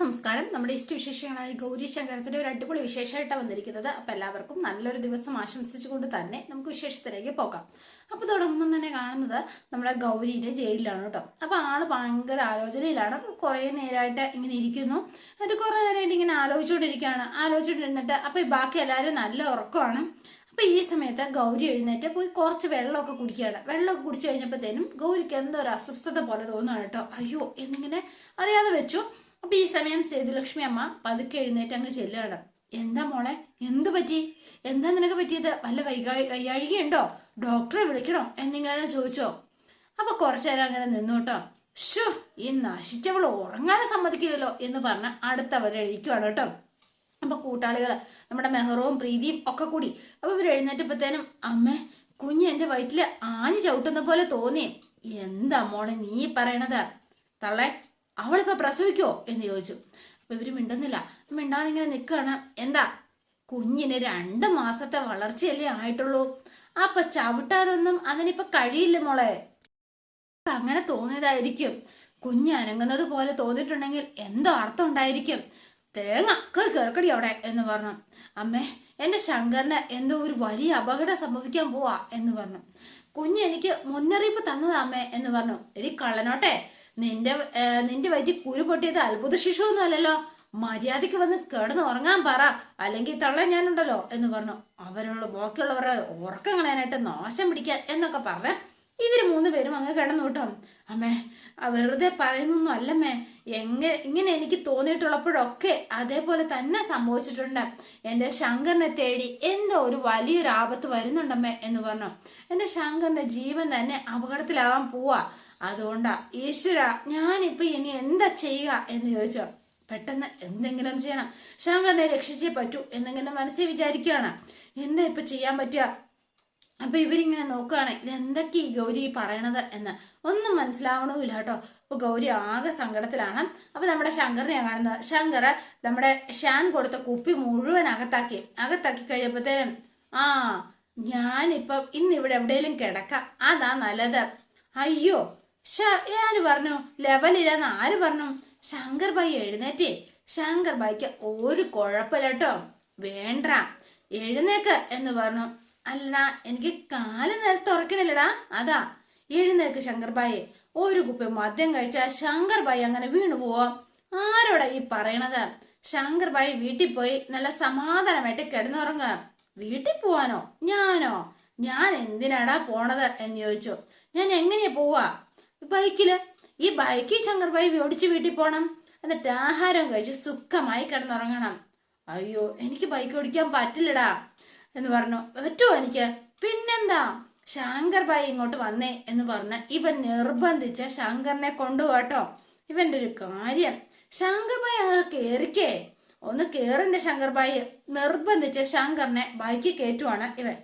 നമസ്കാരം. നമ്മുടെ ഇഷ്ടവിശേഷങ്ങളായ ഗൗരി ശങ്കരത്തിന്റെ ഒരു അടിപൊളി വിശേഷമായിട്ടാണ് വന്നിരിക്കുന്നത്. അപ്പൊ എല്ലാവർക്കും നല്ലൊരു ദിവസം ആശംസിച്ചുകൊണ്ട് തന്നെ നമുക്ക് വിശേഷത്തിലേക്ക് പോകാം. അപ്പൊ തുടങ്ങുമ്പോൾ തന്നെ കാണുന്നത് നമ്മുടെ ഗൗരിയുടെ ജയിലിലാണ് കേട്ടോ. അപ്പൊ ആൾ ഭയങ്കര ആലോചനയിലാണ്. കുറെ നേരമായിട്ട് ഇങ്ങനെ ഇരിക്കുന്നു. എന്നിട്ട് കുറെ നേരമായിട്ട് ഇങ്ങനെ ആലോചിച്ചുകൊണ്ടിരിക്കുകയാണ്. ആലോചിച്ചുകൊണ്ടിരുന്നിട്ട് അപ്പൊ ബാക്കി എല്ലാവരും നല്ല ഉറക്കമാണ്. അപ്പൊ ഈ സമയത്ത് ഗൗരി എഴുന്നേറ്റ് പോയി കുറച്ച് വെള്ളമൊക്കെ കുടിക്കുകയാണ്. വെള്ളമൊക്കെ കുടിച്ചു കഴിഞ്ഞപ്പോഴത്തേനും ഗൗരിക്ക് എന്തോ ഒരു അസ്വസ്ഥത പോലെ തോന്നുകയാണ് കേട്ടോ. അയ്യോ എന്നിങ്ങനെ അറിയാതെ വെച്ചു. അപ്പൊ ഈ സമയം സേതുലക്ഷ്മി അമ്മ പതുക്കെ എഴുന്നേറ്റ് അങ്ങ് ചെല്ലുകയാണ് എന്താ മോളെ? എന്തു പറ്റി? എന്താ നിനക്ക് പറ്റിയത്? വല്ല വൈകാ ഡോക്ടറെ വിളിക്കണോ? എന്നിങ്ങനെ ചോദിച്ചോ. അപ്പൊ കുറച്ചു നേരം അങ്ങനെ നിന്നു കേട്ടോ. ഷോ ഈ നശിച്ചവൾ ഉറങ്ങാനും സമ്മതിക്കില്ലല്ലോ എന്ന് പറഞ്ഞ് അടുത്തവർ എഴുതിക്കുവാണ് കേട്ടോ. അപ്പൊ കൂട്ടാളികൾ നമ്മുടെ മെഹറവും പ്രീതിയും ഒക്കെ കൂടി. അപ്പൊ ഇവർ എഴുന്നേറ്റപ്പോഴത്തേനും അമ്മേ കുഞ്ഞ് എന്റെ വയറ്റിൽ ആഞ്ഞു ചവിട്ടുന്ന പോലെ തോന്നി. എന്താ മോളെ നീ പറയണത്? തള്ളേ അവളിപ്പോ പ്രസവിക്കോ? എന്ന് ചോദിച്ചു. അപ്പൊ ഇവർ മിണ്ടുന്നില്ല. മിണ്ടാതെ ഇങ്ങനെ നിൽക്കുകയാണ് എന്താ? കുഞ്ഞിന് രണ്ട് മാസത്തെ വളർച്ചയല്ലേ ആയിട്ടുള്ളൂ. അപ്പൊ ചവിട്ടാനൊന്നും അതിനിപ്പോ കഴിയില്ല മോളെ. അങ്ങനെ തോന്നിയതായിരിക്കും. കുഞ്ഞ് അനങ്ങുന്നത് പോലെ തോന്നിയിട്ടുണ്ടെങ്കിൽ എന്തോ അർത്ഥം ഉണ്ടായിരിക്കും. തേങ്ങ കേൾക്കടി അവിടെ എന്ന് പറഞ്ഞു. അമ്മേ എന്റെ ശങ്കറിന് എന്തോ ഒരു വലിയ അപകടം സംഭവിക്കാൻ പോവാ എന്ന് പറഞ്ഞു. കുഞ്ഞ് എനിക്ക് മുന്നറിയിപ്പ് തന്നതാ അമ്മേ എന്ന് പറഞ്ഞു. എടി കള്ളനോട്ടെ നിന്റെ നിന്റെ വയറ്റിൽ കുരു പൊട്ടിയത് അത്ഭുത ശിശുവൊന്നും അല്ലല്ലോ. മര്യാദയ്ക്ക് വന്ന് കിടന്ന് ഉറങ്ങാൻ പറ. അല്ലെങ്കിൽ തള്ള ഞാനുണ്ടല്ലോ എന്ന് പറഞ്ഞു. അവരുള്ള ബാക്കിയുള്ളവരുടെ ഉറക്കം കളയാനായിട്ട് നാശം പിടിക്കാൻ എന്നൊക്കെ പറഞ്ഞ് ഇവർ മൂന്ന് പേരും അങ്ങ് കിടന്നു കേട്ടോ. അമ്മേ വെറുതെ പറയുന്നൊന്നും അല്ലമ്മേ. എങ്ങ ഇങ്ങനെ എനിക്ക് തോന്നിയിട്ടുള്ളപ്പോഴൊക്കെ അതേപോലെ തന്നെ സംഭവിച്ചിട്ടുണ്ട്. എന്റെ ശങ്കറിനെ തേടി എന്തോ ഒരു വലിയൊരു ആപത്ത് വരുന്നുണ്ടമ്മേ എന്ന് പറഞ്ഞു. എന്റെ ശങ്കറിന്റെ ജീവൻ തന്നെ അപകടത്തിലാകാൻ പോവാ. അതുകൊണ്ടാ ഈശ്വര ഞാനിപ്പോൾ ഇനി എന്താ ചെയ്യുക? എന്ന് ചോദിച്ചോ. പെട്ടെന്ന് എന്തെങ്കിലും ചെയ്യണം. ശങ്കറിനെ രക്ഷിച്ചേ പറ്റൂ എന്നിങ്ങനെ മനസ്സിൽ വിചാരിക്കുകയാണ്. എന്താ ഇപ്പൊ ചെയ്യാൻ പറ്റുക? അപ്പൊ ഇവരിങ്ങനെ നോക്കുകയാണ് ഇതെന്തൊക്കെ ഈ ഗൗരി പറയണത്? എന്ന്. ഒന്നും മനസ്സിലാവണമില്ല കേട്ടോ. അപ്പൊ ഗൗരി ആകെ സങ്കടത്തിലാണ്. അപ്പൊ നമ്മുടെ ശങ്കറിനെ കാണുന്നത്. ശങ്കർ നമ്മുടെ ഷാൻ കൊടുത്ത കുപ്പി മുഴുവൻ അകത്താക്കി. അകത്താക്കി കഴിയപ്പോഴത്തേനും ആ ഞാനിപ്പം ഇന്ന് ഇവിടെ എവിടെയെങ്കിലും കിടക്കാം. അതാ നല്ലത്. അയ്യോ ഷ- ആര് പറഞ്ഞു? ലെവലില്ലെന്ന് ആര് പറഞ്ഞു? ശങ്കർ ഭായി എഴുന്നേറ്റേ. ശങ്കർ ഭായിക്ക് ഒരു കുഴപ്പമില്ല കേട്ടോ വേണ്ട. എഴുന്നേക്ക് എന്ന് പറഞ്ഞു. അല്ല എനിക്ക് കാൽ നേരത്തെ ഉറക്കണില്ലടാ അതാ. എഴുന്നേക്ക് ശങ്കർ ഭായി. ഒരു കുപ്പി മദ്യം കഴിച്ചാ ശങ്കർ ഭായി അങ്ങനെ വീണു പോവോ? ആരോടാ ഈ പറയണത്? ശങ്കർ ഭായി വീട്ടിൽ പോയി നല്ല സമാധാനമായിട്ട് കിടന്നുറങ്ങ. വീട്ടിൽ പോവാനോ? ഞാനോ? ഞാൻ എന്തിനാടാ പോണത് എന്ന് ചോദിച്ചു. ഞാൻ എങ്ങനെയാ പോവാ? ബൈക്കിൽ. ഈ ബൈക്കിൽ ശങ്കർഭായി ഓടിച്ചു വീട്ടിൽ പോണം. എന്നിട്ട് ആഹാരം കഴിച്ച് സുഖമായി കിടന്നുറങ്ങണം. അയ്യോ എനിക്ക് ബൈക്ക് ഓടിക്കാൻ പറ്റില്ലടാ എന്ന് പറഞ്ഞു. പറ്റുമോ എനിക്ക്? പിന്നെന്താ? ശങ്കർ ഭായി ഇങ്ങോട്ട് വന്നേ എന്ന് പറഞ്ഞ് ഇവൻ നിർബന്ധിച്ച ശങ്കറിനെ കൊണ്ടുപോട്ടോ ഇവന്റെ ഒരു കാര്യം. ശങ്കർ ഭായി അങ്ങ് കേറിക്കേ. ഒന്ന് കേറിന്റെ ശങ്കർ ഭായി? നിർബന്ധിച്ച ശങ്കറിനെ ബൈക്ക് കയറ്റുവാണ് ഇവൻ.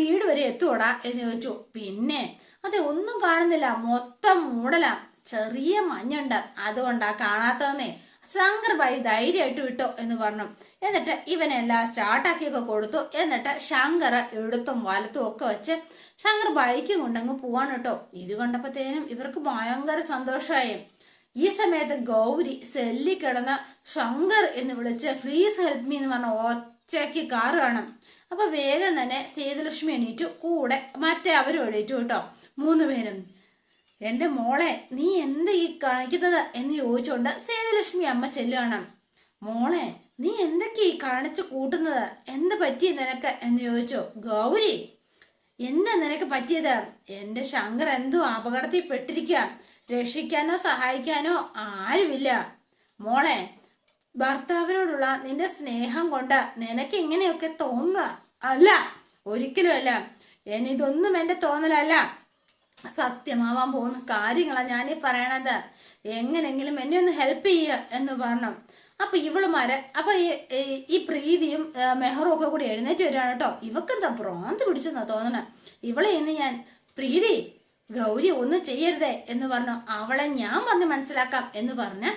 വീട് വരെ എത്തുവോടാ എന്ന് ചോദിച്ചു. പിന്നെ അതെ ഒന്നും കാണുന്നില്ല. മൊത്തം മൂടല. ചെറിയ മഞ്ഞുണ്ട്. അതുകൊണ്ടാ കാണാത്തതെന്നേ. ശങ്കർ ബായി ധൈര്യമായിട്ട് വിട്ടോ എന്ന് പറഞ്ഞു. എന്നിട്ട് ഇവനെല്ലാം സ്റ്റാർട്ടാക്കിയൊക്കെ കൊടുത്തു. എന്നിട്ട് ശങ്കർ എടുത്തും വലത്തും ഒക്കെ വെച്ച് ശങ്കർ ബൈക്കും കൊണ്ടങ്ങ് പോവാണ് കേട്ടോ. ഇത് കണ്ടപ്പോഴത്തേനും ഇവർക്ക് ഭയങ്കര സന്തോഷമായി. ഈ സമയത്ത് ഗൗരി സെല്ലി കിടന്ന ശങ്കർ എന്ന് വിളിച്ച് പ്ലീസ് ഹെൽപ്പ് മീ എന്ന് പറഞ്ഞ ഒച്ചയ്ക്ക് കാറ് വേണം അപ്പൊ വേഗം തന്നെ സേതുലക്ഷ്മി എണീറ്റു. കൂടെ മറ്റേ അവരും എണീറ്റു കേട്ടോ മൂന്ന് പേരും. എന്റെ മോളെ നീ എന്ത് ഈ കാണിക്കുന്നത്? എന്ന് ചോദിച്ചുകൊണ്ട് സേതുലക്ഷ്മി അമ്മ ചെല്ലുകയാണ് മോളെ നീ എന്തൊക്കെ ഈ കാണിച്ചു കൂട്ടുന്നത്? എന്ത് പറ്റി നിനക്ക്? എന്ന് ചോദിച്ചു. ഗൗരി എന്താ നിനക്ക് പറ്റിയത്? എന്റെ ശങ്കർ എന്തോ അപകടത്തിൽ പെട്ടിരിക്കുക രക്ഷിക്കാനോ സഹായിക്കാനോ ആരുമില്ല. മോളെ ഭർത്താവിനോടുള്ള നിന്റെ സ്നേഹം കൊണ്ട് നിനക്ക് ഇങ്ങനെയൊക്കെ തോന്നുക? അല്ല ഒരിക്കലും അല്ല. ഇതൊന്നും എന്റെ തോന്നലല്ല. സത്യമാവാൻ പോകുന്ന കാര്യങ്ങളാണ് ഞാനീ പറയണത്. എങ്ങനെങ്കിലും എന്നെ ഒന്ന് ഹെൽപ്പ് ചെയ്യുക എന്ന് പറഞ്ഞു. അപ്പൊ ഇവളുമാര് അപ്പൊ ഈ പ്രീതിയും മെഹറും ഒക്കെ കൂടി എഴുന്നേറ്റ് വരികയാണ് കേട്ടോ. ഇവക്കെന്താ ഭ്രാന്ത് പിടിച്ചെന്നാ തോന്നണ? ഇവളെ ഇന്ന് ഞാൻ പ്രീതി ഗൗരി ഒന്നും ചെയ്യരുതേ എന്ന് പറഞ്ഞു. അവളെ ഞാൻ പറഞ്ഞ് മനസ്സിലാക്കാം എന്ന് പറഞ്ഞ്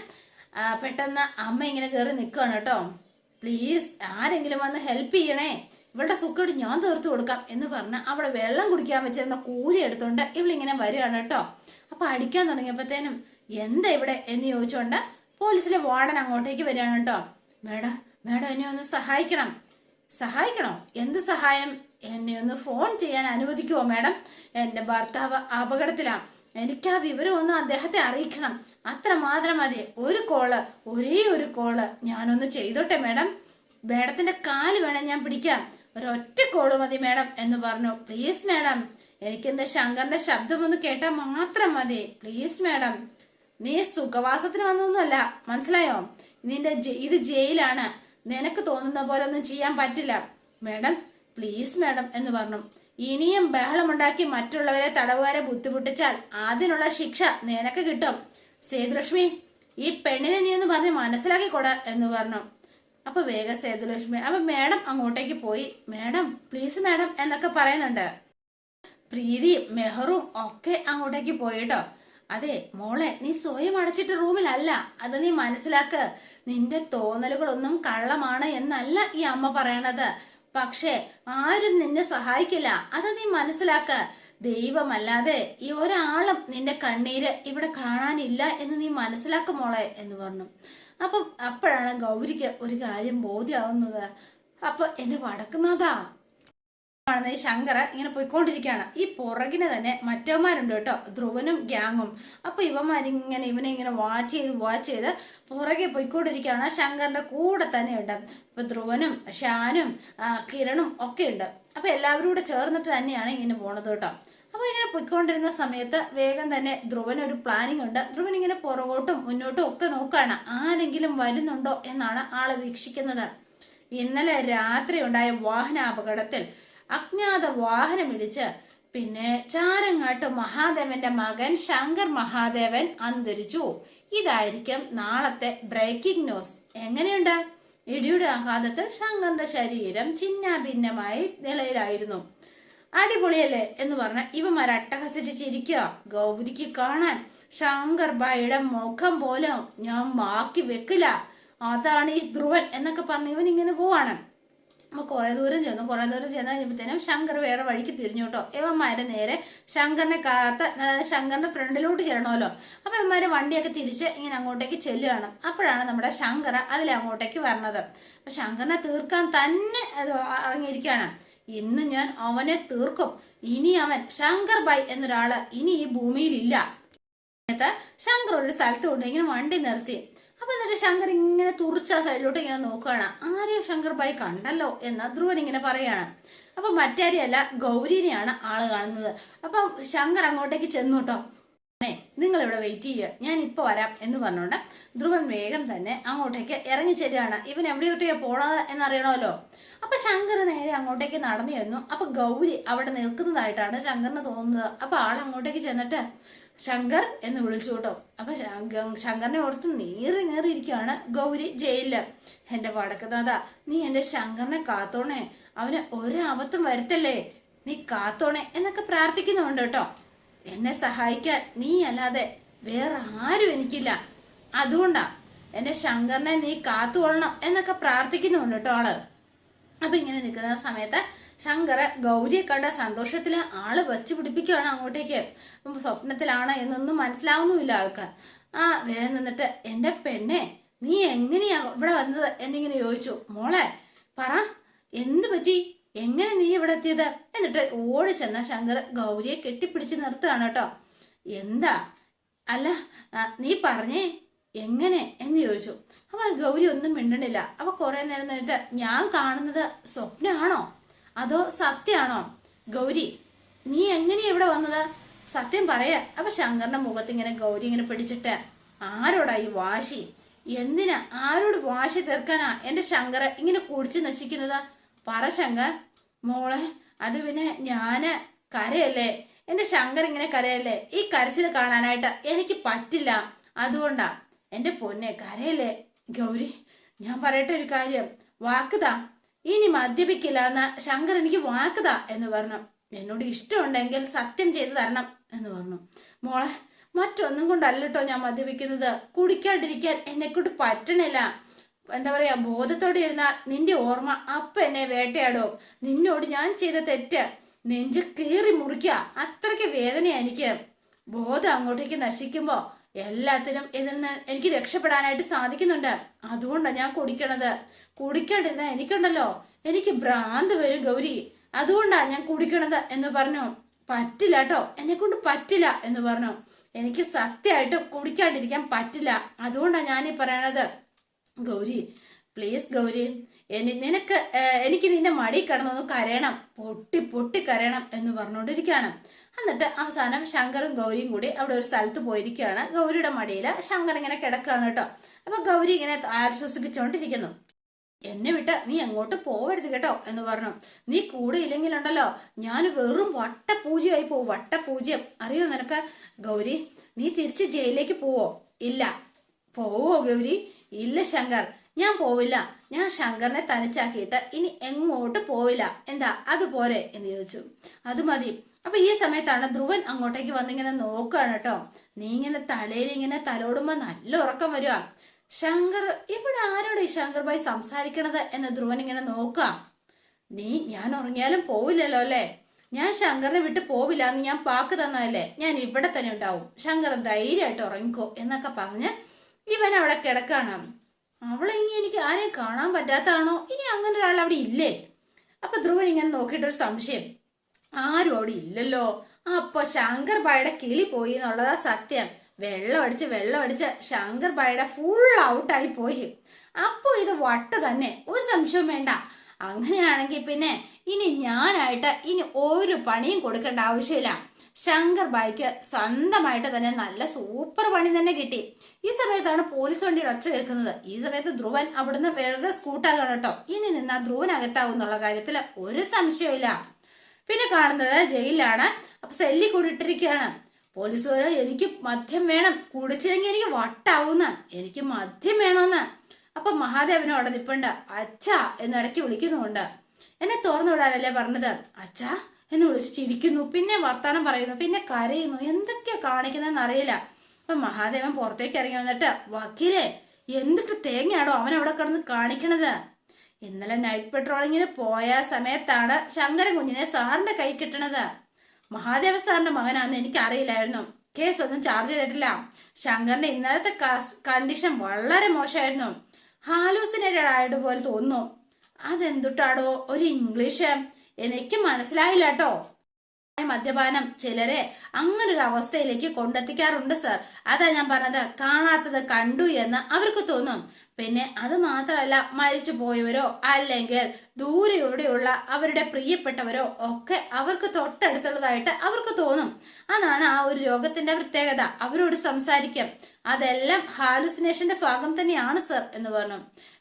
പെട്ടെന്ന് അമ്മ ഇങ്ങനെ കയറി നിൽക്കുകയാണ് കേട്ടോ. പ്ലീസ് ആരെങ്കിലും വന്ന് ഹെൽപ്പ് ചെയ്യണേ. ഇവളുടെ സുക്കേട് ഞാൻ തീർത്തു കൊടുക്കാം എന്ന് പറഞ്ഞ് അവളെ വെള്ളം കുടിക്കാൻ വെച്ചിരുന്ന കൂലി എടുത്തോണ്ട് ഇവളിങ്ങനെ വരികയാണ് കേട്ടോ. അപ്പൊ അടിക്കാൻ തുടങ്ങിയപ്പോഴത്തേനും എന്താ ഇവിടെ? എന്ന് ചോദിച്ചോണ്ട് പോലീസിലെ വാർഡൻ അങ്ങോട്ടേക്ക് വരികയാണ് കേട്ടോ. മേഡം മേഡം എന്നെ ഒന്ന് സഹായിക്കണം. സഹായിക്കണോ? എന്ത് സഹായം? എന്നെ ഒന്ന് ഫോൺ ചെയ്യാൻ അനുവദിക്കുമോ മാഡം എന്റെ ഭർത്താവ് അപകടത്തിലാണ് എനിക്ക് ആ വിവരം ഒന്ന് അദ്ദേഹത്തെ അറിയിക്കണം. അത്ര മാത്രം മതി. ഒരു കോൾ ഒരേ ഒരു കോൾ ഞാനൊന്ന് ചെയ്തോട്ടെ മാഡം മാഡത്തിന്റെ കാൽ വേണം ഞാൻ പിടിക്കാം ഒരൊറ്റ കോൾ മതി മാഡം എന്ന് പറഞ്ഞു. പ്ലീസ് മാഡം എനിക്ക് എന്റെ ശങ്കറിന്റെ ശബ്ദം ഒന്ന് കേട്ടാൽ മാത്രം മതി. പ്ലീസ് മാഡം നീ സുഖവാസത്തിന് വന്നതൊന്നുമല്ല മനസ്സിലായോ? നിന്റെ ഇത് ജയിലാണ്. നിനക്ക് തോന്നുന്ന പോലെ ഒന്നും ചെയ്യാൻ പറ്റില്ല. മാഡം പ്ലീസ് മാഡം എന്ന് പറഞ്ഞു. ഇനിയും ബഹളമുണ്ടാക്കി മറ്റുള്ളവരെ തടവുകാരെ ബുദ്ധിമുട്ടിച്ചാൽ അതിനുള്ള ശിക്ഷ നിനക്ക് കിട്ടും. സേതുലക്ഷ്മി ഈ പെണ്ണിനെ നീ ഒന്ന് പറഞ്ഞ് മനസ്സിലാക്കിക്കൊട എന്ന് പറഞ്ഞു. അപ്പൊ വേഗ സേതുലക്ഷ്മി അപ്പൊ മാഡം അങ്ങോട്ടേക്ക് പോയി. മാഡം പ്ലീസ് മാഡം എന്നൊക്കെ പറയുന്നുണ്ട്. പ്രീതിയും മെഹറും ഒക്കെ അങ്ങോട്ടേക്ക് പോയിട്ടോ. അതെ മോളെ നീ സ്വയം അടച്ചിട്ട് റൂമിലല്ല. അത് നീ മനസ്സിലാക്ക്. നിന്റെ തോന്നലുകളൊന്നും കള്ളമാണ് എന്നല്ല ഈ അമ്മ പറയണത്. പക്ഷേ ആരും നിന്നെ സഹായിക്കില്ല. അത് നീ മനസ്സിലാക്ക. ദൈവമല്ലാതെ ഈ ഒരാളും നിന്റെ കണ്ണീര് ഇവിടെ കാണാനില്ല എന്ന് നീ മനസ്സിലാക്കുമോളെ എന്ന് പറഞ്ഞു. അപ്പം അപ്പോഴാണ് ഗൗരിക്ക് ഒരു കാര്യം ബോധ്യമാവുന്നത് അപ്പൊ എന്റെ വടക്കുന്നാഥാ കാണുന്ന ഈ ശങ്കര ഇങ്ങനെ പോയിക്കൊണ്ടിരിക്കുകയാണ്. ഈ പുറകിന് തന്നെ മറ്റവന്മാരുണ്ട് കേട്ടോ. ധ്രുവനും ഗ്യാങ്ങും. അപ്പൊ ഇവന്മാരിങ്ങനെ ഇവനെ ഇങ്ങനെ വാച്ച് ചെയ്ത് വാച്ച് ചെയ്ത് പുറകെ പോയിക്കൊണ്ടിരിക്കുകയാണ് ശങ്കറിന്റെ കൂടെ തന്നെ ഉണ്ട് ഇപ്പൊ ധ്രുവനും ഷാനും കിരണും ഒക്കെ ഉണ്ട്. അപ്പൊ എല്ലാവരും കൂടെ ചേർന്നിട്ട് തന്നെയാണ് ഇങ്ങനെ പോണത് കേട്ടോ. അപ്പൊ ഇങ്ങനെ പോയിക്കൊണ്ടിരുന്ന സമയത്ത് വേഗം തന്നെ ധ്രുവൻ ഒരു പ്ലാനിങ് ഉണ്ട്. ധ്രുവൻ ഇങ്ങനെ പുറകോട്ടും മുന്നോട്ടും ഒക്കെ നോക്കുകയാണ്. ആരെങ്കിലും വരുന്നുണ്ടോ എന്നാണ് ആളെ വീക്ഷിക്കുന്നത്. ഇന്നലെ രാത്രി ഉണ്ടായ വാഹനാപകടത്തിൽ അജ്ഞാത വാഹനം വാഹനമിടിച്ച് പിന്നെ ചാരങ്ങാട്ട് മഹാദേവന്റെ മകൻ ശങ്കർ മഹാദേവൻ അന്തരിച്ചു. ഇതായിരിക്കും നാളത്തെ ബ്രേക്കിംഗ് ന്യൂസ് എങ്ങനെയുണ്ട്? ഇടിയുടെ ആഘാതത്തിൽ ശങ്കറിന്റെ ശരീരം ചിന്നാഭിന്നമായി നിലയിലായിരുന്നു. അടിപൊളിയല്ലേ എന്ന് പറഞ്ഞ ഇവന്മാർ അട്ടഹസിച്ച് ചിരിക്കുക ഗൗരിക്ക് കാണാൻ ശങ്കർ ഭായിയുടെ മുഖം പോലും ഞാൻ മാക്കി വെക്കില്ല. അതാണ് ഈ ധ്രുവൻ എന്നൊക്കെ പറഞ്ഞ് ഇവൻ ഇങ്ങനെ പോവാണ്. അപ്പൊ കുറെ ദൂരം ചെന്നു. കുറേ ദൂരം ചെന്ന് കഴിഞ്ഞപ്പോഴത്തേനും ശങ്കർ വേറെ വഴിക്ക് തിരിഞ്ഞു കേട്ടോ. ഇവന്മാരെ നേരെ ശങ്കറിനെ കാത്ത ശങ്കറിന്റെ ഫ്രണ്ടിലോട്ട് ചെല്ലണമല്ലോ. അപ്പൊ ഇവന്മാരെ വണ്ടിയൊക്കെ തിരിച്ച് ഇങ്ങനെ അങ്ങോട്ടേക്ക് ചെല്ലുകയാണ്. അപ്പോഴാണ് നമ്മുടെ ശങ്കർ അതിൽ അങ്ങോട്ടേക്ക് വരണത്. അപ്പൊ ശങ്കറിനെ തീർക്കാൻ തന്നെ ഇറങ്ങിയിരിക്കുകയാണ്. ഇന്ന് ഞാൻ അവനെ തീർക്കും. ഇനി അവൻ ശങ്കർ ബൈ എന്നൊരാൾ ഇനി ഈ ഭൂമിയിലില്ല. ശങ്കർ ഒരു സ്ഥലത്ത് കൊണ്ട് ഇങ്ങനെ വണ്ടി നിർത്തി. അപ്പൊ എന്നിട്ട് ശങ്കർ ഇങ്ങനെ തുറിച്ച ആ സൈഡിലോട്ട് ഇങ്ങനെ നോക്കുകയാണ്. ആരെയോ ശങ്കർ ഭായി കണ്ടല്ലോ എന്ന് ധ്രുവൻ ഇങ്ങനെ പറയാണ് അപ്പൊ മറ്റാരെയല്ല ഗൗരീനെയാണ് ആൾ കാണുന്നത്. അപ്പൊ ശങ്കർ അങ്ങോട്ടേക്ക് ചെന്നു കേട്ടോ നിങ്ങൾ ഇവിടെ വെയിറ്റ് ചെയ്യുക ഞാൻ ഇപ്പൊ വരാം എന്ന് പറഞ്ഞുകൊണ്ട് ധ്രുവൻ വേഗം തന്നെ അങ്ങോട്ടേക്ക് ഇറങ്ങി ചെല്ലുകയാണ്. ഇവൻ എവിടെയോട്ടേക്ക് പോണത് എന്നറിയണമല്ലോ. അപ്പൊ ശങ്കർ നേരെ അങ്ങോട്ടേക്ക് നടന്നു ചെന്നു. അപ്പൊ ഗൗരി അവിടെ നിൽക്കുന്നതായിട്ടാണ് ശങ്കറിന് തോന്നുന്നത്. അപ്പൊ ആൾ അങ്ങോട്ടേക്ക് ചെന്നിട്ട് ശങ്കർ എന്ന് വിളിച്ചു കേട്ടോ. അപ്പൊ ശങ്കറിനെ ഓർത്ത് നേറി നേറി ഇരിക്കുകയാണ് ഗൗരി ജയിലിൽ. എന്റെ വടക്കുനാഥ നീ എന്റെ ശങ്കറിനെ കാത്തോണേ. അവന് ഒരാപത്തും വരുത്തല്ലേ? നീ കാത്തോണേ എന്നൊക്കെ പ്രാർത്ഥിക്കുന്നുണ്ട് കേട്ടോ. എന്നെ സഹായിക്കാൻ നീ അല്ലാതെ വേറെ ആരും എനിക്കില്ല. അതുകൊണ്ടാ എന്റെ ശങ്കറിനെ നീ കാത്തുകൊള്ളണം എന്നൊക്കെ പ്രാർത്ഥിക്കുന്നുണ്ട് കേട്ടോ ആൾ. അപ്പൊ ഇങ്ങനെ നിൽക്കുന്ന സമയത്ത് ശങ്കർ ഗൗരിയെ കണ്ട സന്തോഷത്തിൽ ആൾ വെച്ച് പിടിപ്പിക്കുകയാണ് അങ്ങോട്ടേക്ക്. സ്വപ്നത്തിലാണ് എന്നൊന്നും മനസ്സിലാവുന്നുമില്ല ആൾക്കാർ. ആ വേറെ നിന്നിട്ട് എന്റെ പെണ്ണെ നീ എങ്ങനെയാ ഇവിടെ വന്നത്? എന്നിങ്ങനെ ചോദിച്ചു. മോളെ പറ എന്ത് പറ്റി? എങ്ങനെ നീ ഇവിടെ എത്തിയത്? എന്നിട്ട് ഓടി ചെന്ന ശങ്കർ ഗൗരിയെ കെട്ടിപ്പിടിച്ച് നിർത്തുകയാണ് കേട്ടോ. എന്താ? അല്ല നീ പറഞ്ഞേ എങ്ങനെ? എന്ന് ചോദിച്ചു. അപ്പൊ ഗൗരി ഒന്നും മിണ്ടണില്ല. അപ്പൊ കുറെ നേരം നിന്നിട്ട് ഞാൻ കാണുന്നത് സ്വപ്നമാണോ? അതോ സത്യാണോ? ഗൗരി നീ എങ്ങനെയാ ഇവിടെ വന്നത്? സത്യം പറയാ. അപ്പൊ ശങ്കറിന്റെ മുഖത്ത് ഇങ്ങനെ ഗൗരി ഇങ്ങനെ പിടിച്ചിട്ട് ആരോടാ ഈ വാശി? എന്തിനാ? ആരോട് വാശി തീർക്കാനാ എന്റെ ശങ്കർ ഇങ്ങനെ കുടിച്ച് നശിക്കുന്നത്? പറ ശങ്കർ. മോളെ അത് പിന്നെ ഞാൻ കരയല്ലേ? എന്റെ ശങ്കർ ഇങ്ങനെ കരയല്ലേ? ഈ കരച്ചിൽ കാണാനായിട്ട് എനിക്ക് പറ്റില്ല. അതുകൊണ്ടാ എന്റെ പൊന്നെ കരയല്ലേ? ഗൗരി ഞാൻ പറയട്ടെ ഒരു കാര്യം. വാക്കുതാ ഇനി മദ്യപിക്കില്ല എന്ന് ശങ്കർ എനിക്ക് വാക്കുതാ എന്ന് പറഞ്ഞു. എന്നോട് ഇഷ്ടമുണ്ടെങ്കിൽ സത്യം ചെയ്തു തരണം എന്ന് പറഞ്ഞു. മോളെ മറ്റൊന്നും കൊണ്ടല്ലോ ഞാൻ മദ്യപിക്കുന്നത്. കുടിക്കാണ്ടിരിക്കാൻ എന്നെ കൊണ്ട് പറ്റണില്ല. എന്താ പറയാ ബോധത്തോടെ ഇരുന്നാൽ നിന്റെ ഓർമ്മ അപ്പ എന്നെ വേട്ടയാടോ. നിന്നോട് ഞാൻ ചെയ്ത തെറ്റ് നെഞ്ച് കീറി മുറിക്കുക. അത്രയ്ക്ക് വേദന എനിക്ക്. ബോധം അങ്ങോട്ടേക്ക് നശിക്കുമ്പോ എല്ലാത്തിനും ഇതിൽ നിന്ന് എനിക്ക് രക്ഷപ്പെടാനായിട്ട് സാധിക്കുന്നുണ്ട്. അതുകൊണ്ടാണ് ഞാൻ കുടിക്കണത്. കുടിക്കാണ്ടിരുന്ന എനിക്കുണ്ടല്ലോ. എനിക്ക് ഭ്രാന്ത് വരും ഗൗരി. അതുകൊണ്ടാ ഞാൻ കുടിക്കണത് എന്ന് പറഞ്ഞു. പറ്റില്ല കേട്ടോ എന്നെ കൊണ്ട് പറ്റില്ല എന്ന് പറഞ്ഞു. എനിക്ക് സത്യമായിട്ട് കുടിക്കാണ്ടിരിക്കാൻ പറ്റില്ല. അതുകൊണ്ടാണ് ഈ പറയണത്. ഗൗരി പ്ലീസ് ഗൗരി നിനക്ക് എനിക്ക് നിന്റെ മടി കിടന്നൊന്ന് കരയണം. പൊട്ടി പൊട്ടി കരയണം എന്ന് പറഞ്ഞുകൊണ്ടിരിക്കുകയാണ് എന്നിട്ട് അവസാനം ശങ്കറും ഗൗരിയും കൂടി അവിടെ ഒരു സ്ഥലത്ത് പോയിരിക്കുകയാണ്. ഗൗരിയുടെ മടിയിൽ ശങ്കർ ഇങ്ങനെ കിടക്കുകയാണ് കേട്ടോ അപ്പൊ ഗൗരി ഇങ്ങനെ ആശ്വസിപ്പിച്ചുകൊണ്ടിരിക്കുന്നു എന്നെ വിട്ട് നീ എങ്ങോട്ട് പോവരുത് കേട്ടോ എന്ന് പറഞ്ഞു. നീ കൂടെ ഇല്ലെങ്കിലുണ്ടല്ലോ. ഞാൻ വെറും വട്ടപൂജയായി പോവും. വട്ടപൂജ്യം. അറിയോ നിനക്ക്? ഗൗരി നീ തിരിച്ച് ജയിലിലേക്ക് പോവോ? ഇല്ല. പോവോ ഗൗരി? ഇല്ല ശങ്കർ. ഞാൻ പോവില്ല. ഞാൻ ശങ്കറിനെ തനിച്ചാക്കിയിട്ട് ഇനി എങ്ങോട്ട് പോവില്ല. എന്താ? അതുപോലെ എന്ന് ചോദിച്ചു. അത് മതി. അപ്പൊ ഈ സമയത്താണ് ധ്രുവൻ അങ്ങോട്ടേക്ക് വന്നിങ്ങനെ നോക്കുകയാണ് കേട്ടോ. നീ ഇങ്ങനെ തലയിൽ ഇങ്ങനെ തലോടുമ്പോ നല്ല ഉറക്കം വരുക ശങ്കർ ഇവിടെ ആരോട് ഈ ശങ്കർ ഭായി സംസാരിക്കണത് എന്ന് ധ്രുവൻ ഇങ്ങനെ നോക്കാം. നീ ഞാൻ ഉറങ്ങിയാലും പോവില്ലല്ലോ അല്ലേ? ഞാൻ ശങ്കറിനെ വിട്ട് പോവില്ല എന്ന് ഞാൻ പാക്ക് തന്നതല്ലേ ഞാൻ ഇവിടെ തന്നെ ഉണ്ടാവും. ശങ്കർ ധൈര്യമായിട്ട് ഉറങ്ങിക്കോ എന്നൊക്കെ പറഞ്ഞ് ഇവൻ അവിടെ കിടക്കാണ്. അവളെ ഇനി എനിക്ക് ആരെയും കാണാൻ പറ്റാത്താണോ ഇനി അങ്ങനെ ഒരാൾ അവിടെ ഇല്ലേ? അപ്പൊ ധ്രുവൻ ഇങ്ങനെ നോക്കിയിട്ടൊരു സംശയം. ആരും അവിടെ ഇല്ലല്ലോ. അപ്പൊ ശങ്കർ ബായുടെ കിളി പോയി എന്നുള്ളതാ സത്യം. വെള്ളം അടിച്ച് വെള്ളം അടിച്ച് ശങ്കർ പായയുടെ ഫുൾ ഔട്ടായി പോയി. അപ്പൊ ഇത് വട്ട് തന്നെ. ഒരു സംശയവും വേണ്ട. അങ്ങനെയാണെങ്കിൽ പിന്നെ ഇനി ഞാനായിട്ട് ഇനി ഒരു പണിയും കൊടുക്കേണ്ട ആവശ്യമില്ല. ശങ്കർ ബായിക്ക് സ്വന്തമായിട്ട് തന്നെ നല്ല സൂപ്പർ പണി തന്നെ കിട്ടി. ഈ സമയത്താണ് പോലീസ് വണ്ടിയുടെ ഒച്ച കേൾക്കുന്നത്. ഈ സമയത്ത് ധ്രുവൻ അവിടുന്ന് വേഗം സ്കൂട്ടാകണം കേട്ടോ. ഇനി നിന്നാ ധ്രുവൻ അകത്താവും എന്നുള്ള കാര്യത്തിൽ ഒരു സംശയമില്ല പിന്നെ കാണുന്നത് ജയിലിലാണ്. അപ്പൊ സെല്ലി കൂടിയിട്ടിരിക്കുകയാണ് പോലീസ് പറയാ എനിക്ക് മദ്യം വേണം. കുടിച്ചില്ലെങ്കിൽ എനിക്ക് വട്ടാവുന്ന. എനിക്ക് മദ്യം വേണമെന്ന് അപ്പൊ അവിടെ നിപ്പണ്ട. അച്ഛാ എന്ന് ഇടയ്ക്ക് വിളിക്കുന്നുണ്ട് എന്നെ തുറന്നു വിടാനല്ലേ പറഞ്ഞത്? അച്ഛാ എന്ന് വിളിച്ച് ചിരിക്കുന്നു പിന്നെ വർത്താനം പറയുന്നു. പിന്നെ കരയുന്നു. എന്തൊക്കെയാ കാണിക്കുന്നതെന്ന് അറിയില്ല. അപ്പൊ മഹാദേവൻ പുറത്തേക്ക് ഇറങ്ങി വന്നിട്ട് വക്കീലേ എന്തിട്ട് തേങ്ങയാണോ അവൻ അവിടെ കിടന്ന് കാണിക്കണത്? ഇന്നലെ നൈറ്റ് പെട്രോളിങ്ങിന് പോയ സമയത്താണ് ശങ്കരൻ കുഞ്ഞിനെ സാറിന്റെ കൈ കിട്ടണത്. മഹാദേവ സാറിന്റെ മകനാണെന്ന് എനിക്ക് അറിയില്ലായിരുന്നു കേസ് ഒന്നും ചാർജ് ചെയ്തിട്ടില്ല. ശങ്കറിന്റെ ഇന്നലത്തെ കണ്ടീഷൻ വളരെ മോശമായിരുന്നു. ഹാലൂസിനേറ്റഡ് പോലെ തോന്നുന്നു. അതെന്തുട്ടാടോ ഒരു ഇംഗ്ലീഷ് എനിക്ക് മനസ്സിലായില്ല കേട്ടോ മദ്യപാനം ചിലരെ അങ്ങനെ ഒരു അവസ്ഥയിലേക്ക് കൊണ്ടെത്തിക്കാറുണ്ട് സർ അതാ ഞാൻ പറഞ്ഞത് കാണാത്തത് കണ്ടു എന്ന് അവർക്ക് തോന്നും. പിന്നെ അത് മാത്രമല്ല മരിച്ചു പോയവരോ അല്ലെങ്കിൽ ദൂരെയോടെയുള്ള അവരുടെ പ്രിയപ്പെട്ടവരോ ഒക്കെ അവർക്ക് തൊട്ടടുത്തുള്ളതായിട്ട് അവർക്ക് തോന്നും. അതാണ് ആ ഒരു രോഗത്തിന്റെ പ്രത്യേകത. അവരോട് സംസാരിക്കാം. അതെല്ലാം ഹാലുസിനേഷന്റെ ഭാഗം തന്നെയാണ് സർ എന്ന് പറഞ്ഞു.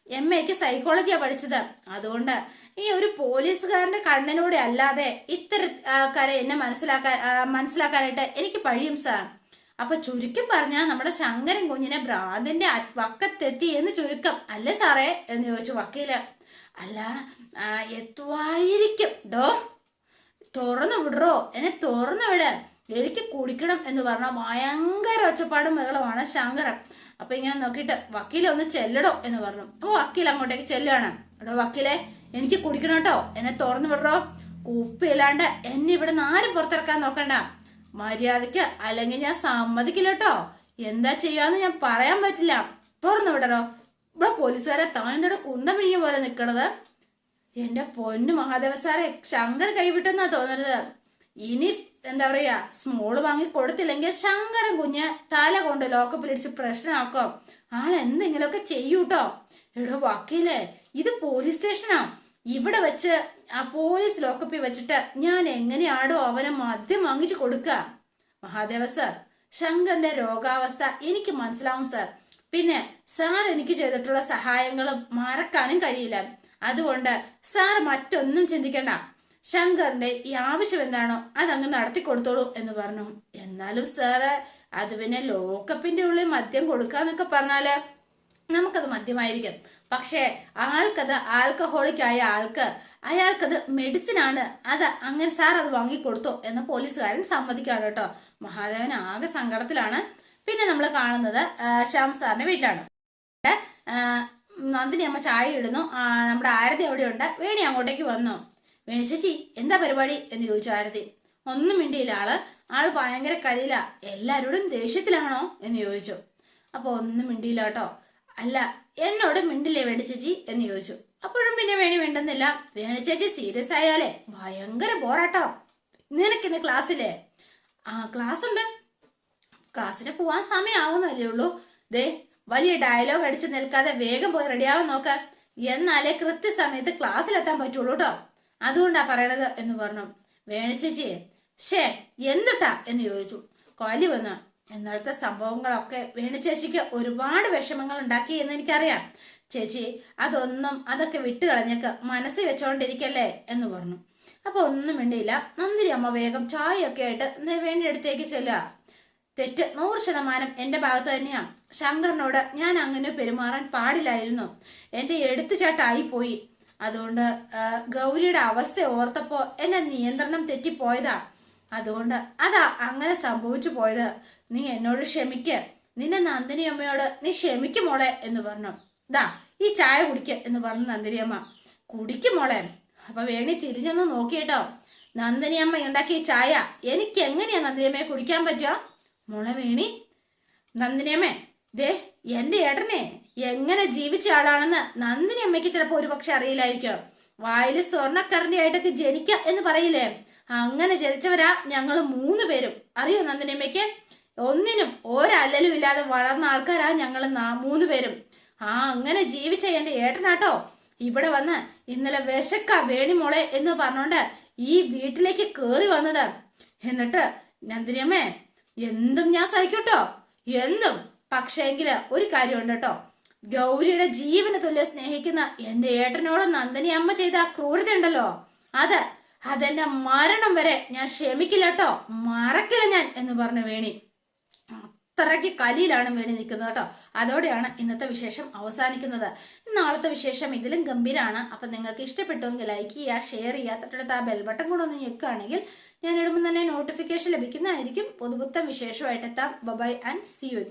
എം എക്ക് സൈക്കോളജിയാ പഠിച്ചത്. അതുകൊണ്ട് ഈ ഒരു പോലീസുകാരന്റെ കണ്ണിലൂടെ അല്ലാതെ ഇത്തരക്കാരെ എന്നെ മനസ്സിലാക്കാൻ മനസ്സിലാക്കാനായിട്ട് എനിക്ക് കഴിയും സാർ. അപ്പൊ ചുരുക്കം പറഞ്ഞാൽ നമ്മുടെ ശങ്കരൻ കുഞ്ഞിനെ ഭ്രാന്തിന്റെ വക്കത്തെത്തി എന്ന് ചുരുക്കം. അല്ലേ സാറേ? എന്ന് ചോദിച്ചു വക്കീൽ. അല്ല എത്തുവായിരിക്കും. ഡോ തുറന്നു വിടറോ? എന്നെ തുറന്നു വിടാൻ എനിക്ക് കുടിക്കണം എന്ന് പറഞ്ഞ ഭയങ്കര ഒച്ചപ്പാടും ബഹളമാണ് ശങ്കരൻ. അപ്പൊ ഇങ്ങനെ നോക്കിയിട്ട് വക്കീലെ ഒന്ന് ചെല്ലടോ എന്ന് പറഞ്ഞു. അപ്പൊ വക്കീൽ അങ്ങോട്ടേക്ക് ചെല്ലുകയാണ് എടോ വക്കീലെ എനിക്ക് കുടിക്കണം കേട്ടോ. എന്നെ തുറന്നു വിടറോ? കുപ്പിയില്ലാണ്ട് എന്നെ ഇവിടെ നിന്ന് ആരും പുറത്തിറക്കാൻ നോക്കണ്ട. മര്യാദയ്ക്ക് അല്ലെങ്കിൽ ഞാൻ സമ്മതിക്കില്ല കേട്ടോ. എന്താ ചെയ്യാന്ന് ഞാൻ പറയാൻ പറ്റില്ല. തുറന്നു വിടറോ. ഇവിടെ പോലീസുകാരെ താനെന്തോടെ കുന്തം പിഴിഞ്ഞ പോലെ നിക്കണത്? എന്റെ പൊന്നു മഹാദേവ സാറെ ശങ്കർ കൈവിട്ടെന്നാ തോന്നരുത്. ഇനി എന്താ പറയാ സ്മോൾ വാങ്ങി കൊടുത്തില്ലെങ്കിൽ ശങ്കരൻ കുഞ്ഞ് തല കൊണ്ട് ലോക്കപ്പിലിടിച്ച് പ്രശ്നമാക്കും. ആൾ എന്തെങ്കിലുമൊക്കെ ചെയ്യൂട്ടോ. എടോ വക്കീലേ ഇത് പോലീസ് സ്റ്റേഷനാ ഇവിടെ വെച്ച് ആ പോലീസ് ലോക്കപ്പിൽ വെച്ചിട്ട് ഞാൻ എങ്ങനെയാണോ അവനെ മദ്യം വാങ്ങിച്ചു കൊടുക്കുക. മഹാദേവ സർ ശങ്കറിന്റെ രോഗാവസ്ഥ എനിക്ക് മനസ്സിലാവും സർ പിന്നെ സാർ എനിക്ക് ചെയ്തിട്ടുള്ള സഹായങ്ങളും മറക്കാനും കഴിയില്ല. അതുകൊണ്ട് സാർ മറ്റൊന്നും ചിന്തിക്കണ്ട. ശങ്കറിന്റെ ഈ ആവശ്യം എന്താണോ അതങ്ങ് നടത്തി കൊടുത്തോളൂ എന്ന് പറഞ്ഞു. എന്നാലും സാറ് അത് പിന്നെ ലോക്കപ്പിന്റെ ഉള്ളിൽ മദ്യം കൊടുക്കാന്നൊക്കെ പറഞ്ഞാൽ നമുക്കത് മദ്യമായിരിക്കും. പക്ഷേ ആൾക്കത് ആൽക്കഹോളിക് ആയ ആൾക്ക് അയാൾക്കത് മെഡിസിൻ ആണ് അത് അങ്ങനെ സാർ അത് വാങ്ങിക്കൊടുത്തു എന്ന് പോലീസുകാരൻ സമ്മതിക്കാണ് കേട്ടോ. മഹാദേവൻ ആകെ സങ്കടത്തിലാണ്. പിന്നെ നമ്മൾ കാണുന്നത് ശ്യാം സാറിന്റെ വീട്ടിലാണ്. നന്ദിനി അമ്മ ചായ ഇടുന്നു. നമ്മുടെ ആരതി അവിടെയുണ്ട്. വേണി അങ്ങോട്ടേക്ക് വന്നു. വേണി ചേച്ചി എന്താ പരിപാടി? എന്ന് ചോദിച്ചു ആരതി. ഒന്നും മിണ്ടിയില്ല ആൾ. ആൾ ഭയങ്കര കലിയില. എല്ലാവരോടും ദേഷ്യത്തിലാണോ? എന്ന് ചോദിച്ചു. അപ്പൊ ഒന്നും മിണ്ടിയില്ല കേട്ടോ. അല്ല എന്നോട് മിണ്ടില്ലേ വേണ്ട ചേച്ചി എന്ന് ചോദിച്ചു. അപ്പോഴും പിന്നെ വേണി മിണ്ടുന്നില്ല വേണി ചേച്ചി സീരിയസ് ആയാലേ ഭയങ്കര ബോറാട്ടോ. നിനക്കിന്ന് ക്ലാസ്സില്ലേ ആ ക്ലാസ് ഉണ്ട്. ക്ലാസ്സിന് പോവാൻ സമയമാവുന്നല്ലേ ഉള്ളൂ. ദേ വലിയ ഡയലോഗ് അടിച്ച് നിൽക്കാതെ വേഗം പോയി റെഡിയാവാൻ നോക്ക. എന്നാലേ കൃത്യസമയത്ത് ക്ലാസ്സിലെത്താൻ പറ്റുള്ളൂ കേട്ടോ അതുകൊണ്ടാ പറയണത് എന്ന് പറഞ്ഞു. വേണിച്ചേച്ചി ഷേ എന്തുട്ടാ എന്ന് ചോദിച്ചു. കൊലി വന്ന് ഇന്നലത്തെ സംഭവങ്ങളൊക്കെ വേണു ചേച്ചിക്ക് ഒരുപാട് വിഷമങ്ങൾ ഉണ്ടാക്കി എന്ന് എനിക്കറിയാം. ചേച്ചി അതൊന്നും അതൊക്കെ വിട്ടു കളഞ്ഞേക്ക് മനസ്സിൽ വെച്ചോണ്ടിരിക്കല്ലേ എന്ന് പറഞ്ഞു. അപ്പൊ ഒന്നും വേണ്ടിയില്ല നന്ദിരി അമ്മ വേഗം ചായയൊക്കെ ആയിട്ട് വേണ്ടി അടുത്തേക്ക് ചെല്ലുക. തെറ്റ് നൂറ് ശതമാനം എന്റെ ഭാഗത്ത് തന്നെയാ. ശങ്കറിനോട് ഞാൻ അങ്ങനെ പെരുമാറാൻ പാടില്ലായിരുന്നു. എന്റെ എടുത്തുചാട്ടായി പോയി. അതുകൊണ്ട് ഗൗരിയുടെ അവസ്ഥ ഓർത്തപ്പോ എന്നെ നിയന്ത്രണം തെറ്റിപ്പോയതാ. അതുകൊണ്ട് അതാ അങ്ങനെ സംഭവിച്ചു പോയത്. നീ എന്നോട് ക്ഷമിക്ക. നിന്നെ നന്ദിനി അമ്മയോട് നീ ക്ഷമിക്ക മോളെ എന്ന് പറഞ്ഞു. ദാ ഈ ചായ കുടിക്ക എന്ന് പറഞ്ഞു നന്ദിനി അമ്മ. കുടിക്കും മോളെ. അപ്പൊ വേണി തിരിഞ്ഞൊന്ന് നോക്കിയിട്ടോ നന്ദിനി അമ്മ ഉണ്ടാക്കിയ ചായ എനിക്ക് എങ്ങനെയാ നന്ദിനി അമ്മയെ കുടിക്കാൻ പറ്റുക? മോളെ വേണി. നന്ദിനിയമ്മേ ദേ എന്റെ ഏട്ടനെ എങ്ങനെ ജീവിച്ച ആളാണെന്ന് നന്ദിനി അമ്മയ്ക്ക് ചിലപ്പോ ഒരുപക്ഷെ അറിയില്ലായിരിക്കോ. വായിൽ സ്വർണക്കരണ്ടി ആയിട്ടൊക്കെ ജനിക്ക എന്ന് പറയില്ലേ? അങ്ങനെ ജനിച്ചവരാ ഞങ്ങൾ മൂന്ന് പേരും. അറിയോ നന്ദിനി അമ്മയ്ക്ക്? ഒന്നിനും ഒരല്ലലും ഇല്ലാതെ വളർന്ന ആൾക്കാരാ ഞങ്ങൾ മൂന്ന് പേരും. ആ അങ്ങനെ ജീവിച്ച എന്റെ ഏട്ടനാട്ടോ. ഇവിടെ വന്ന് ഇന്നലെ വിശക്ക വേണിമോളെ എന്ന് പറഞ്ഞോണ്ട് ഈ വീട്ടിലേക്ക് കേറി വന്നത്. എന്നിട്ട് നന്ദിനിയമ്മേ എന്തും ഞാൻ സഹിക്കട്ടോ? എന്തും. പക്ഷേങ്കിൽ ഒരു കാര്യമുണ്ട് കേട്ടോ ഗൗരിയുടെ ജീവന് തുല്യ സ്നേഹിക്കുന്ന എന്റെ ഏട്ടനോട് നന്ദിനി അമ്മ ചെയ്ത ക്രൂരത ഉണ്ടല്ലോ. അത് അതെന്റെ മരണം വരെ ഞാൻ ക്ഷമിക്കില്ല കേട്ടോ മറക്കില്ല ഞാൻ എന്ന് പറഞ്ഞു വേണി. അത്രയ്ക്ക് കലിയിലാണ് വേണി നിൽക്കുന്നത് കേട്ടോ. അതോടെയാണ് ഇന്നത്തെ വിശേഷം അവസാനിക്കുന്നത്. നാളത്തെ വിശേഷം ഇതിലും ഗംഭീരാണ്. അപ്പൊ നിങ്ങൾക്ക് ഇഷ്ടപ്പെട്ടുവെങ്കിൽ ലൈക്ക് ചെയ്യുക ഷെയർ ചെയ്യുക തൊട്ടടുത്ത് ആ ബെൽ ബട്ടൺ കൂടെ ഒന്ന് ഞെക്കുകയാണെങ്കിൽ ഞാൻ ഇടുമ്പോൾ തന്നെ നോട്ടിഫിക്കേഷൻ ലഭിക്കുന്നതായിരിക്കും. പുതുപുത്തൻ വിശേഷമായിട്ട് എത്താം. By and C U